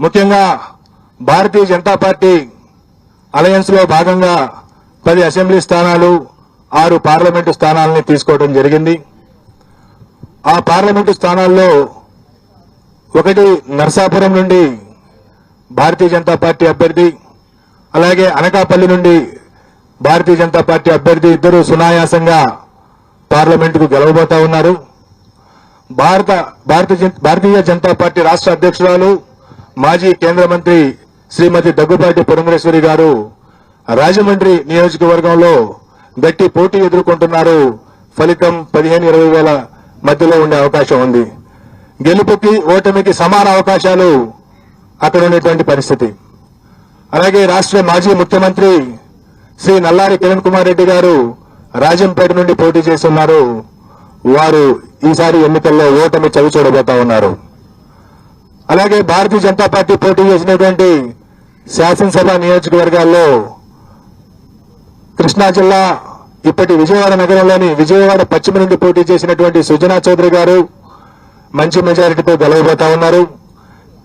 ముఖ్యంగా భారతీయ జనతా పార్టీ అలయన్స్లో భాగంగా పది అసెంబ్లీ స్థానాలు ఆరు పార్లమెంటు స్థానాలని తీసుకోవడం జరిగింది. ఆ పార్లమెంటు స్థానాల్లో ఒకటి నర్సాపురం నుండి భారతీయ జనతా పార్టీ అభ్యర్థి అలాగే అనకాపల్లి నుండి భారతీయ జనతా పార్టీ అభ్యర్థి ఇద్దరు సునాయాసంగా పార్లమెంటుకు గెలవబోతా ఉన్నారు. భారత భారతీయ జన్- భారతీయ జనతా పార్టీ రాష్ట్ర అధ్యక్షురాలు మాజీ కేంద్ర మంత్రి శ్రీమతి దగ్గుబాటి పురంధరేశ్వరి గారు రాజమండ్రి నియోజకవర్గంలో గట్టి పోటీ ఎదుర్కొంటున్నారు. ఫలితం పదిహేను ఇరవై వేల మధ్యలో ఉండే అవకాశం ఉంది. గెలుపుకి ఓటమికి సమాన అవకాశాలు అక్కడ ఉన్నటువంటి పరిస్థితి. అలాగే రాష్ట్ర మాజీ ముఖ్యమంత్రి శ్రీ నల్లారి కిరణ్ కుమార్ రెడ్డి గారు రాజంపేట నుండి పోటీ చేస్తున్నారు. వారు ఈసారి ఎన్నికల్లో ఓటమి చవి చూడబోతా ఉన్నారు. అలాగే భారతీయ జనతా పార్టీ పోటీ చేసినటువంటి శాసనసభ నియోజకవర్గాల్లో కృష్ణా జిల్లా ఇప్పటి విజయవాడ నగరంలోని విజయవాడ పశ్చిమ నుండి పోటీ చేసినటువంటి సుజనా చౌదరి గారు మంచి మెజారిటీతో గెలవబోతా ఉన్నారు.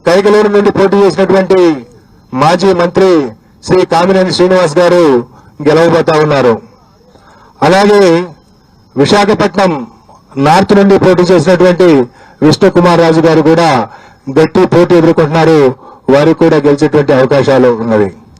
కైకలూరు నుండి పోటీ చేసినటువంటి మాజీ మంత్రి శ్రీ కామినేని శ్రీనివాస్ గారు గెలవబోతా ఉన్నారు. అలాగే విశాఖపట్నం నార్త్ నుండి పోటీ చేసినటువంటి విష్ణుకుమార్ రాజు గారు కూడా గట్టి పోటీ ఎదుర్కొంటున్నారు. వారికి కూడా గెలిచేటువంటి అవకాశాలు ఉన్నవి.